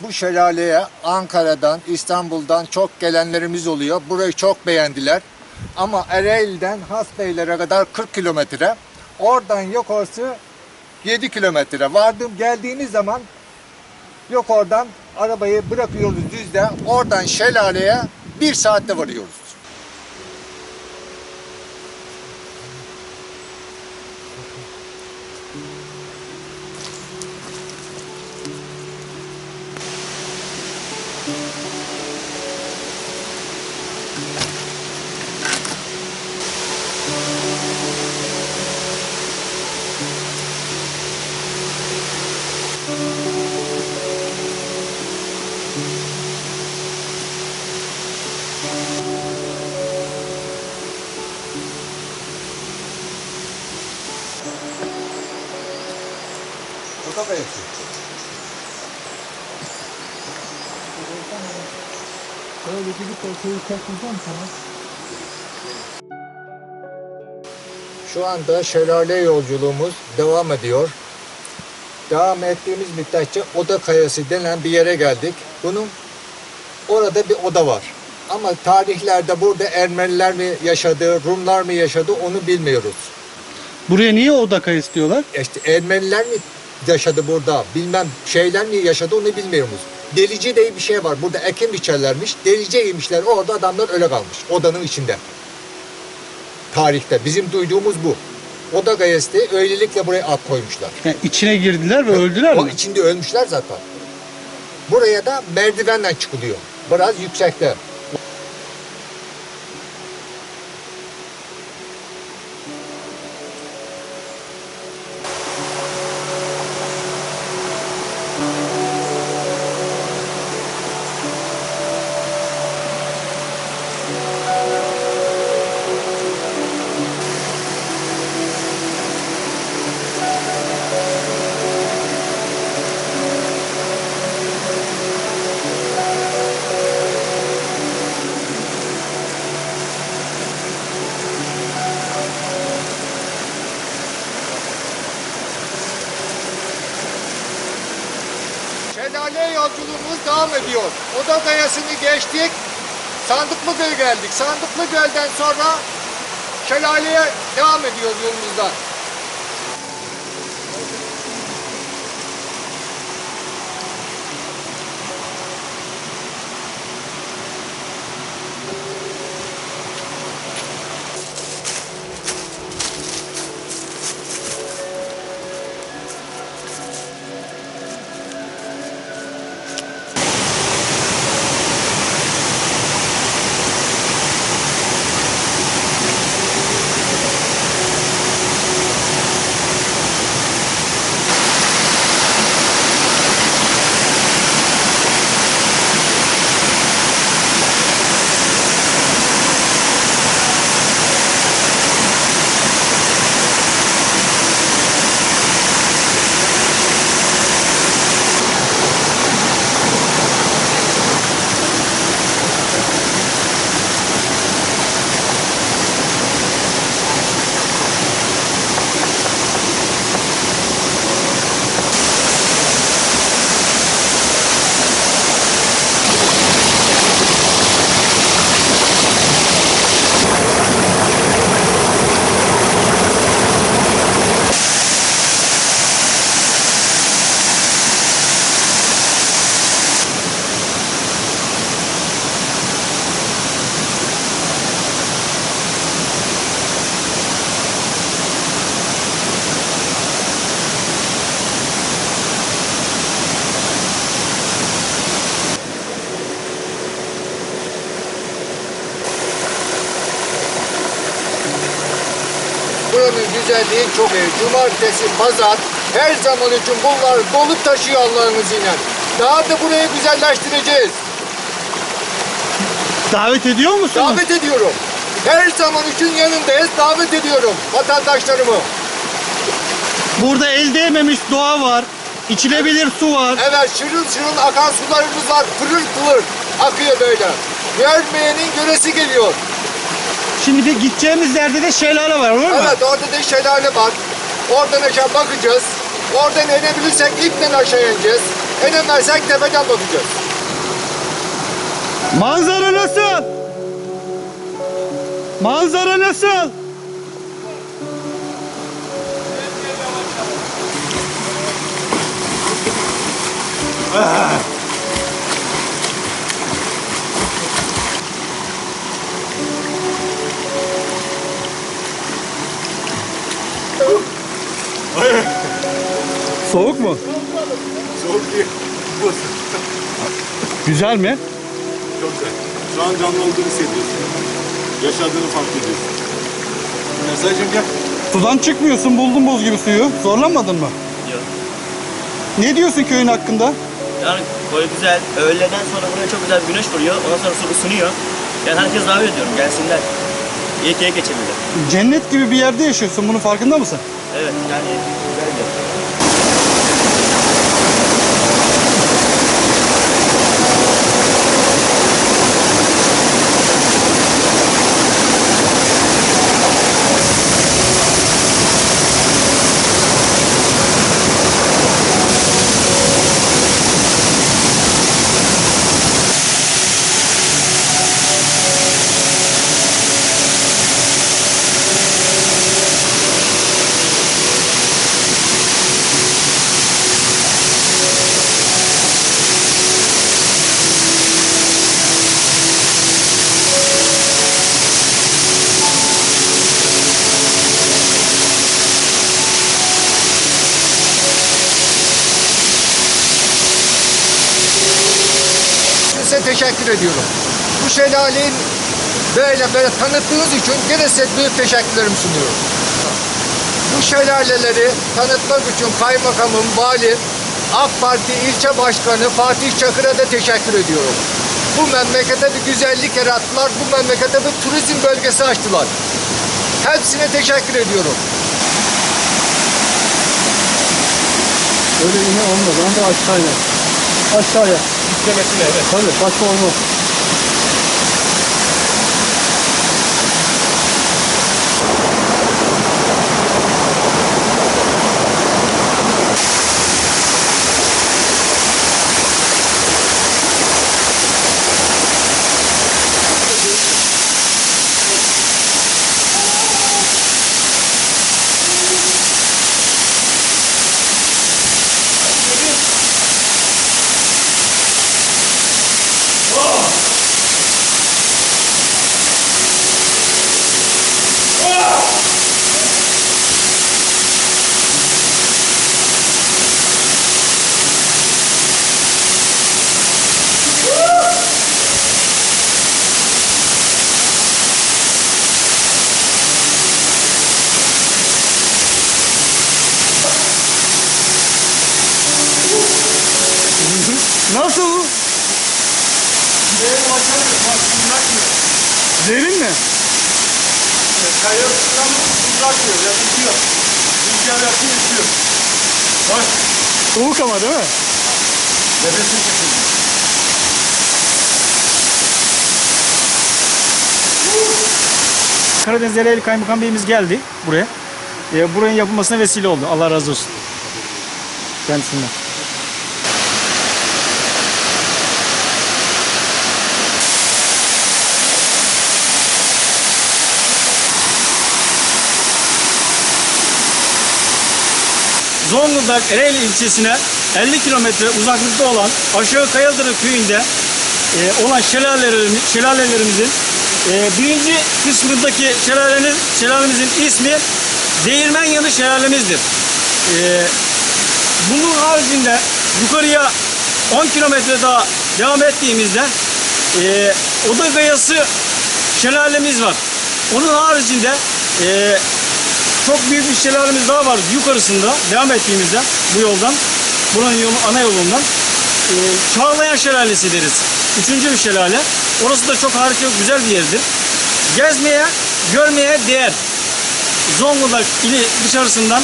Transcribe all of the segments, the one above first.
Bu şelaleye Ankara'dan, İstanbul'dan çok gelenlerimiz oluyor. Burayı çok beğendiler. Ama Ereğli'den Hasbeylere kadar 40 kilometre. Oradan yok orası 7 kilometre. Vardım geldiğiniz zaman yok oradan arabayı bırakıyoruz düzde. Oradan şelaleye bir saatte varıyoruz. Burada kayısı. Böyle gidip ortayı çekeceğim sana. Şu anda şelale yolculuğumuz devam ediyor. Devam ettiğimiz müddetçe Oda Kayası denen bir yere geldik. Bunun orada bir oda var. Ama tarihlerde burada Ermeniler mi yaşadı, Rumlar mı yaşadı onu bilmiyoruz. Buraya niye oda kayısı diyorlar? İşte Ermeniler mi yaşadı burada, bilmem şeyler mi yaşadı onu bilmiyoruz. Delici diye bir şey var. Burada ekim biçerlermiş. Delice yemişler. Orada adamlar öyle kalmış. Odanın içinde. Tarihte. Bizim duyduğumuz bu. Oda gayesi öylelikle buraya at koymuşlar. Yani içine girdiler ve öldüler O mi? içinde ölmüşler zaten. Buraya da merdivenle çıkılıyor. Biraz yüksekte. Devam ediyor. Oda Kayası'nı geçtik. Sandıklı Göl geldik. Sandıklı Göl'den sonra şelaleye devam ediyoruz yolumuzdan. Buranın güzelliği çok. Cumartesi, pazar her zaman için bunlar dolu taşıyor Allah'ın izniyle. Daha da burayı güzelleştireceğiz. Davet ediyor musunuz? Davet ediyorum. Her zaman üçün yanındayız. Davet ediyorum vatandaşlarımı. Burada el değmemiş doğa var. İçilebilir su var. Evet şırıl şırıl akan sularımız var. Pırıl pırıl akıyor böyle. Görmeyenin göresi geliyor. Şimdi bir gideceğimiz yerde de şelale var olur mu? Evet orada da şelale var. Oradan aşağı bakacağız. Oradan inebilirsek ipten aşağı ineceğiz. İnemezsek tepeden bakacağız. Manzara nasıl? Manzara nasıl? Soğuk mu? Soğuk değil. Buz. Güzel mi? Çok güzel. Şu an canlı olduğunu hissediyorsun. Yaşadığını fark ediyorsun. Mesajım gel. Sudan çıkmıyorsun buldun buz gibi suyu. Zorlanmadın mı? Yok. Ne diyorsun köyün hakkında? Yani koy güzel. Öğleden sonra buraya çok güzel güneş vuruyor. Ondan sonra su ısınıyor. Yani herkes davet ediyorum. Gelsinler. İyi keyif geçebilir. Cennet gibi bir yerde yaşıyorsun. Bunun farkında mısın? Evet yani Size teşekkür ediyorum. Bu şelaleyi böyle böyle tanıttığınız için gene size büyük teşekkürlerimi sunuyorum. Bu şelaleleri tanıtmak için kaymakamım, valim, AK Parti ilçe başkanı Fatih Çakır'a da teşekkür ediyorum. Bu memlekete bir güzellik yarattılar. Bu memlekete bir turizm bölgesi açtılar. Hepsine teşekkür ediyorum. Öyle yine olmaz. Ama aşağıya. Aşağıya. İstemesiyle evet. Tabii başka olmaz. Nasıl? Derin mi? Kayıyor, bırakmıyor, ya bitiyor. Rüzgar yapıyor, bitiyor. Bak, Soğuk ama değil mi? nefesim kesildi. Karadeniz Ereğli Kaymakam Beyimiz geldi buraya. E, buranın yapılmasına vesile oldu. Allah razı olsun. Kendisinden. Zonguldak Ereğli ilçesine 50 kilometre uzaklıkta olan Aşağı Kayaldırı köyünde e, olan şelalelerimiz, şelalelerimizin e, birinci kısmındaki şelalenin, şelalemizin ismi Değirmen Yanı Şelalemizdir. E, bunun haricinde yukarıya 10 kilometre daha devam ettiğimizde e, Oda Gayası şelalemiz var. Onun haricinde e, çok büyük bir şelalemiz daha var yukarısında devam ettiğimizde bu yoldan buranın yolu, ana yolundan e, Çağlayan Şelalesi deriz. Üçüncü bir şelale. Orası da çok harika güzel bir yerdir. gezmeye, görmeye değer. Zonguldak ili dışarısından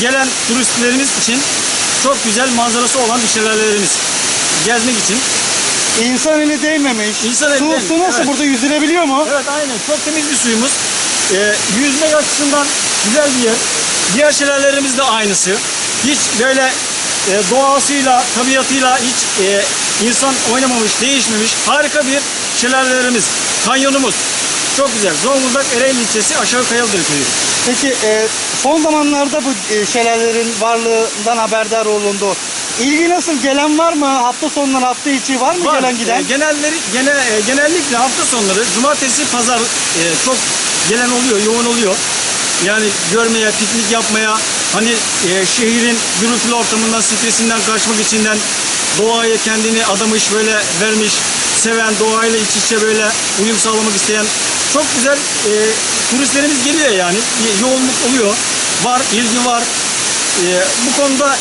gelen turistlerimiz için çok güzel manzarası olan bir şelalelerimiz. Gezmek için. İnsan eli değmemiş. İnsan eli su, değmemiş, su nasıl? evet. Burada yüzülebiliyor mu? Evet aynen çok temiz bir suyumuz. Ee, yüzmek açısından güzel bir yer. Diğer şelalelerimiz de aynısı. Hiç böyle e, doğasıyla, tabiatıyla hiç e, insan oynamamış, değişmemiş. Harika bir şelalelerimiz. Kanyonumuz. Çok güzel. Zonguldak Ereğli ilçesi Aşağı Kayalıdır köyü. Peki e, son zamanlarda bu e, şelalelerin varlığından haberdar olundu. İlgi nasıl? Gelen var mı? Hafta sonları, hafta içi var mı Var. gelen giden? E, genelleri, gene, e, genellikle hafta sonları, cumartesi, pazar e, çok gelen oluyor, yoğun oluyor. Yani görmeye, piknik yapmaya, hani e, şehrin gürültülü ortamından, stresinden kaçmak içinden doğaya kendini adamış, böyle vermiş, seven, doğayla iç içe böyle uyum sağlamak isteyen çok güzel e, turistlerimiz geliyor yani. E, Yoğunluk oluyor, var, ilgi var. Ee, bu konuda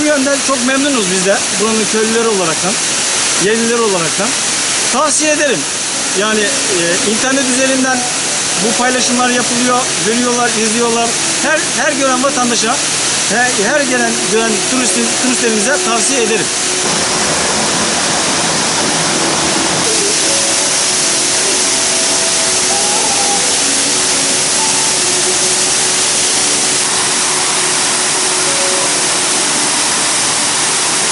bu yönden çok memnunuz biz de. Buranın köylüleri olaraktan, yerlileri olaraktan. Tavsiye ederim. Yani e, internet üzerinden bu paylaşımlar yapılıyor, görüyorlar, izliyorlar. Her her gören vatandaşa, her, her gelen gören turistin, turistlerimize tavsiye ederim.